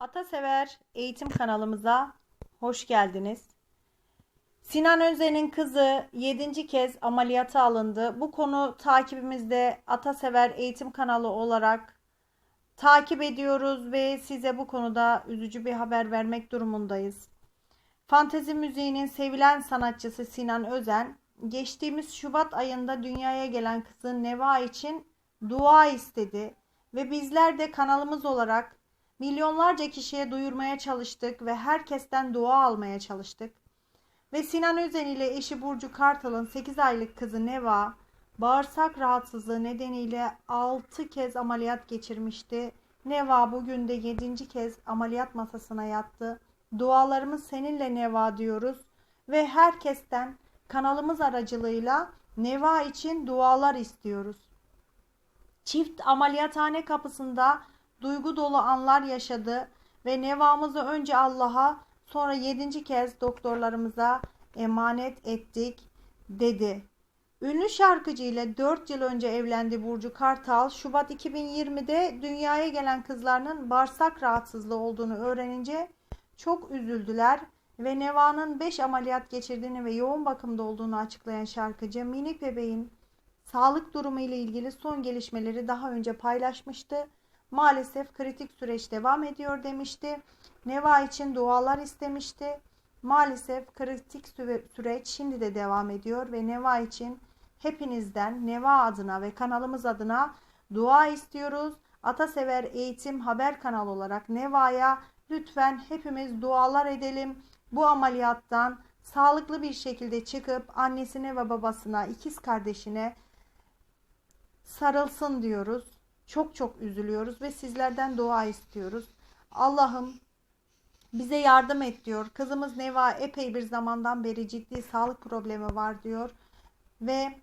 Atasever eğitim kanalımıza hoş geldiniz. Sinan Özen'in kızı 7. kez ameliyata alındı. Bu konu takibimizde Atasever eğitim kanalı olarak takip ediyoruz ve size bu konuda üzücü bir haber vermek durumundayız. Fantezi müziğinin sevilen sanatçısı Sinan Özen, geçtiğimiz Şubat ayında dünyaya gelen kızı Neva için dua istedi ve bizler de kanalımız olarak milyonlarca kişiye duyurmaya çalıştık ve herkesten dua almaya çalıştık. Ve Sinan Özen ile eşi Burcu Kartal'ın 8 aylık kızı Neva bağırsak rahatsızlığı nedeniyle 6 kez ameliyat geçirmişti. Neva bugün de 7. kez ameliyat masasına yattı. Dualarımız seninle Neva diyoruz ve herkesten kanalımız aracılığıyla Neva için dualar istiyoruz. Çift ameliyathane kapısında duygu dolu anlar yaşadı ve nevamızı önce Allah'a sonra yedinci kez doktorlarımıza emanet ettik dedi. Ünlü şarkıcı ile 4 yıl önce evlendi Burcu Kartal. Şubat 2020'de dünyaya gelen kızlarının bağırsak rahatsızlığı olduğunu öğrenince çok üzüldüler ve Neva'nın 5 ameliyat geçirdiğini ve yoğun bakımda olduğunu açıklayan şarkıcı minik bebeğin sağlık durumu ile ilgili son gelişmeleri daha önce paylaşmıştı. Maalesef kritik süreç devam ediyor demişti. Neva için dualar istemişti. Maalesef kritik süreç şimdi de devam ediyor ve Neva için hepinizden Neva adına ve kanalımız adına dua istiyoruz. Atasever Eğitim Haber kanalı olarak Neva'ya lütfen hepimiz dualar edelim. Bu ameliyattan sağlıklı bir şekilde çıkıp annesine ve babasına, ikiz kardeşine sarılsın diyoruz. Çok çok üzülüyoruz ve sizlerden dua istiyoruz. Allah'ım bize yardım et diyor. Kızımız Neva epey bir zamandan beri ciddi sağlık problemi var diyor. Ve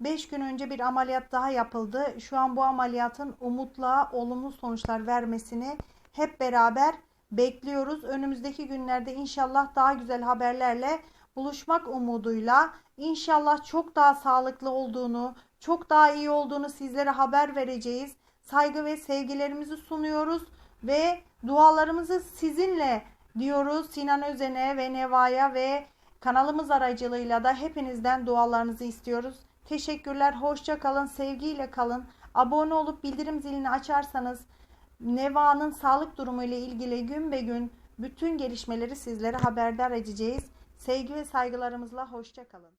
5 gün önce bir ameliyat daha yapıldı. Şu an bu ameliyatın umutla olumlu sonuçlar vermesini hep beraber bekliyoruz. Önümüzdeki günlerde inşallah daha güzel haberlerle buluşmak umuduyla inşallah çok daha sağlıklı olduğunu, çok daha iyi olduğunu sizlere haber vereceğiz. Saygı ve sevgilerimizi sunuyoruz ve dualarımızı sizinle diyoruz Sinan Özen'e ve Neva'ya ve kanalımız aracılığıyla da hepinizden dualarınızı istiyoruz. Teşekkürler, hoşça kalın, sevgiyle kalın. Abone olup bildirim zilini açarsanız Neva'nın sağlık durumu ile ilgili gün be gün bütün gelişmeleri sizlere haberdar edeceğiz. Sevgi ve saygılarımızla hoşça kalın.